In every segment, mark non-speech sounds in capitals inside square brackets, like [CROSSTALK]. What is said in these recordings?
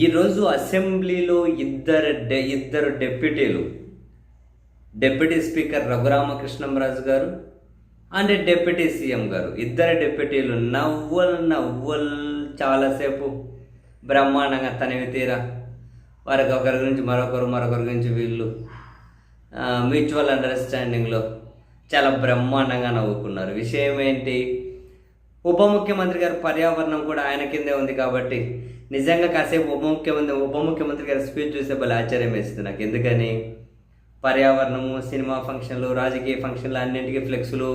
ఈరోజు అసెంబ్లీలో ఇద్దరు డె ఇద్దరు డెప్యూటీలు. డెప్యూటీ స్పీకర్ రఘురామకృష్ణంరాజు గారు అండ్ డెప్యూటీ సీఎం గారు. ఇద్దరు డెప్యూటీలు. నవ్వల్ నవ్వులు చాలాసేపు బ్రహ్మాండంగా తనివి తీరా. వారికి ఒకరి గురించి మరొకరు మరొకరి గురించి వీళ్ళు మ్యూచువల్ అండర్స్టాండింగ్లో చాలా బ్రహ్మాండంగా నవ్వుకున్నారు. విషయం ఏంటి? ఉప ముఖ్యమంత్రి గారు పర్యావరణం కూడా ఆయన కిందే ఉంది కాబట్టి నిజంగా కాసేపు ఉప ముఖ్యమంత్రి ఉప ముఖ్యమంత్రి గారి స్పీచ్ చూస్తే భలే ఆశ్చర్యం వేస్తుంది నాకు. ఎందుకని? పర్యావరణము సినిమా ఫంక్షన్లు రాజకీయ ఫంక్షన్లు అన్నింటికీ ఫ్లెక్స్లు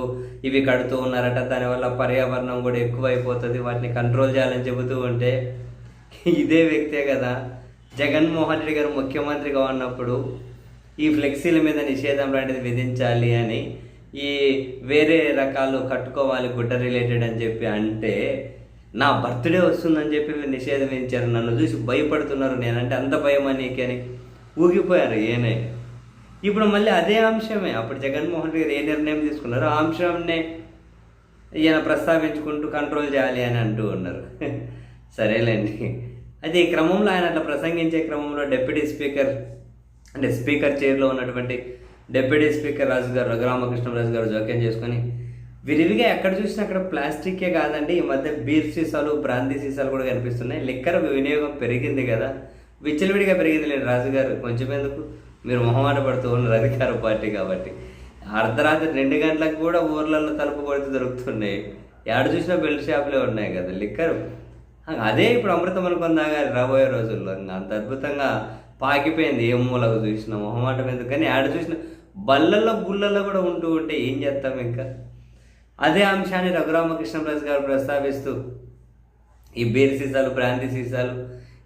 ఇవి కడుతూ ఉన్నారట. దానివల్ల పర్యావరణం కూడా ఎక్కువైపోతుంది. వాటిని కంట్రోల్ చేయాలని చెబుతూ ఉంటే ఇదే వ్యక్తే కదా. జగన్మోహన్ రెడ్డి గారు ముఖ్యమంత్రిగా ఉన్నప్పుడు ఈ ఫ్లెక్సీల మీద నిషేధం లాంటిది విధించాలి అని ఈ వేరే రకాలు కట్టుకోవాలి గుడ్డ రిలేటెడ్ అని చెప్పి అంటే నా బర్త్డే వస్తుందని చెప్పి మీరు నిషేధం ఇచ్చారు నన్ను చూసి భయపడుతున్నారు. నేనంటే అంత భయమా నీకని ఊగిపోయారు ఏనే ఇప్పుడు మళ్ళీ అదే అంశమే. అప్పుడు జగన్మోహన్ రెడ్డి గారు ఏ నిర్ణయం తీసుకున్నారో ఆ అంశంనే ఈయన ప్రస్తావించుకుంటూ కంట్రోల్ చేయాలి అని అంటూ ఉన్నారు. [LAUGHS] సరేలేండి. అయితే ఈ క్రమంలో ఆయన అట్లా ప్రసంగించే క్రమంలో డెప్యూటీ స్పీకర్ అంటే స్పీకర్ చైర్లో ఉన్నటువంటి డెప్యూటీ స్పీకర్ రాజు గారు రఘురామకృష్ణరాజు గారు జోక్యం చేసుకొని విరివిగా ఎక్కడ చూసినా అక్కడ ప్లాస్టిక్కే కాదండి. ఈ మధ్య బీర్ సీసాలు బ్రాందీ సీసాలు కూడా కనిపిస్తున్నాయి. లిక్కర్ వినియోగం పెరిగింది కదా. విచ్చలవిడిగా పెరిగింది లేదు రాజుగారు. కొంచెం ఎందుకు? మీరు మొహమాట పడుతూ ఉన్నారు అధికార పార్టీ కాబట్టి. అర్ధరాత్రి రెండు గంటలకు కూడా ఊర్లలో తలుపు కొడితే దొరుకుతున్నాయి. ఎక్కడ చూసినా బెల్ట్ షాపులే ఉన్నాయి కదా. లిక్కర్. అదే ఇప్పుడు అమృతం అనుకుందాగా రాబోయే రోజుల్లో. అంత అద్భుతంగా పాకిపోయింది. ఏ మూలకు చూసినా మొహమాటం ఎందుకు? కానీ ఆడ చూసిన బల్లల్లో గుళ్ళల్లో కూడా ఉంటూ ఉంటే ఏం చేస్తాం ఇంకా? అదే అంశాన్ని రఘురామకృష్ణరాజు గారు ప్రస్తావిస్తూ ఈ బీర్ సీసాలు బ్రాంతి సీసాలు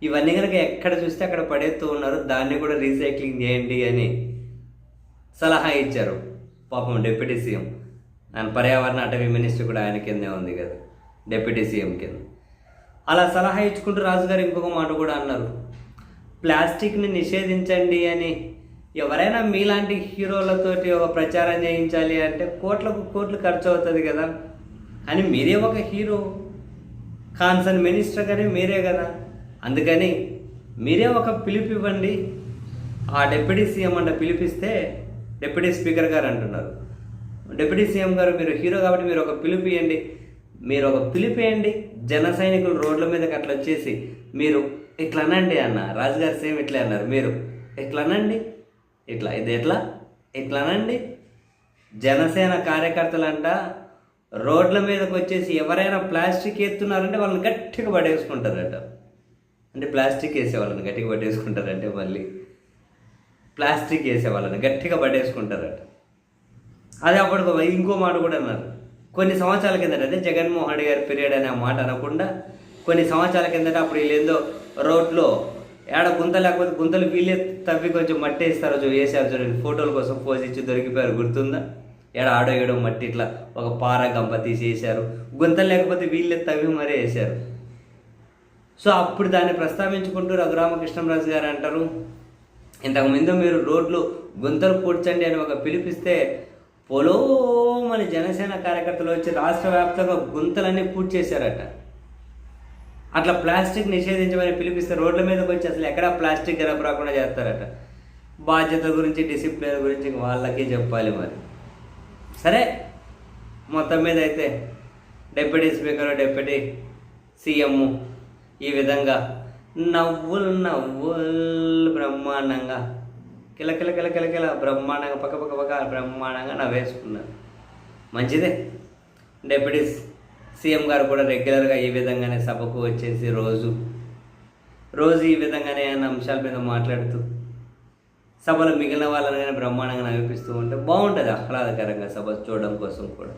ఇవన్నీ కనుక ఎక్కడ చూస్తే అక్కడ పడేస్తూ ఉన్నారు దాన్ని కూడా రీసైక్లింగ్ చేయండి అని సలహా ఇచ్చారు పాపం డిప్యూటీ సీఎం. ఆయన పర్యావరణ అటవీ మినిస్టర్ కూడా ఆయన కిందే ఉంది కదా డిప్యూటీ సీఎం కింద. అలా సలహా ఇచ్చుకుంటూ రాజుగారు ఇంకొక మాట కూడా అన్నారు ప్లాస్టిక్ని నిషేధించండి అని ఎవరైనా మీలాంటి హీరోలతోటి ఒక ప్రచారం చేయించాలి అంటే కోట్లకు కోట్లు ఖర్చు అవుతుంది కదా. అని మీరే ఒక హీరో. కాన్సర్న్ మినిస్టర్ కానీ మీరే కదా. అందుకని మీరే ఒక పిలుపు ఇవ్వండి ఆ డిప్యూటీ సీఎం అంటే పిలిపిస్తే డిప్యూటీ స్పీకర్ గారు అంటున్నారు. డిప్యూటీ సీఎం గారు మీరు హీరో కాబట్టి మీరు ఒక పిలుపు ఇవ్వండి మీరు ఒక పిలుపు ఇవ్వండి జన సైనికులు రోడ్ల మీదకి అట్లా వచ్చేసి మీరు ఇట్లా అనండి అన్న. రాజుగారు సేమ్ ఇట్లే అన్నారు. మీరు ఇట్లా అనండి ఇట్లా ఇది ఎట్లా? ఇట్లానండి. జనసేన కార్యకర్తలంట రోడ్ల మీదకి వచ్చేసి ఎవరైనా ప్లాస్టిక్ ఎత్తున్నారంటే వాళ్ళని గట్టిగా పడేసుకుంటారట. అంటే ప్లాస్టిక్ వేసే వాళ్ళని గట్టిగా పట్టేసుకుంటారంటే మళ్ళీ ప్లాస్టిక్ వేసే వాళ్ళని గట్టిగా పట్టేసుకుంటారట అదే అప్పటికి ఇంకో మాట కూడా అన్నారు. కొన్ని సంవత్సరాల కిందట అదే జగన్మోహన్ రెడ్డి గారి పీరియడ్ అనే మాట అనకుండా కొన్ని సంవత్సరాల కిందట అప్పుడు వీళ్ళేందో రోడ్లో ఏడ గుంత లేకపోతే గుంతలు వీళ్ళే తవ్వి కొంచెం మట్టి వేస్తారు చూ వేసారు చూడండి ఫోటోల కోసం పోజ్ ఇచ్చి దొరికిపోయారు గుర్తుందా? ఏడ ఆడో ఏడో మట్టి ఇట్లా ఒక పార గంప తీసి వేసారు గుంతలు లేకపోతే వీళ్ళే తవ్వి మరీ వేశారు. సో అప్పుడు దాన్ని ప్రస్తావించుకుంటూ రఘురామకృష్ణరాజు గారు అంటారు ఇంతకుముందు మీరు రోడ్లు గుంతలు పూడ్చండి అని ఒక పిలిపిస్తే పొలో మన జనసేన కార్యకర్తలు వచ్చి రాష్ట్ర వ్యాప్తంగా గుంతలన్నీ పూడ్చేశారట. అట్లా ప్లాస్టిక్ నిషేధించమని పిలిపిస్తే రోడ్ల మీదకి వచ్చి అసలు ఎక్కడ ప్లాస్టిక్ గనపరాకుండా చేస్తారట. బాధ్యత గురించి డిసిప్లిన్ గురించి వాళ్ళకే చెప్పాలి మరి. సరే మొత్తం మీద అయితే డిప్యూటీ స్పీకర్ డిప్యూటీ సీఎం ఈ విధంగా నవ్వులు నవ్వులు బ్రహ్మాండంగా కిలకిల కిలకిల కిల బ్రహ్మాండంగా పక్క పక్క పక్క బ్రహ్మాండంగా నవ్వేసుకున్నారు. మంచిదే. డెప్యూటీస్ సీఎం గారు కూడా రెగ్యులర్గా ఈ విధంగానే సభకు వచ్చేసి రోజు రోజు ఈ విధంగానే అన్న అంశాల మీద మాట్లాడుతూ సభలో మిగిలిన వాళ్ళని కానీ బ్రహ్మాండంగా నవ్విపిస్తూ ఉంటే బాగుంటుంది ఆహ్లాదకరంగా సభ చూడడం కోసం కూడా.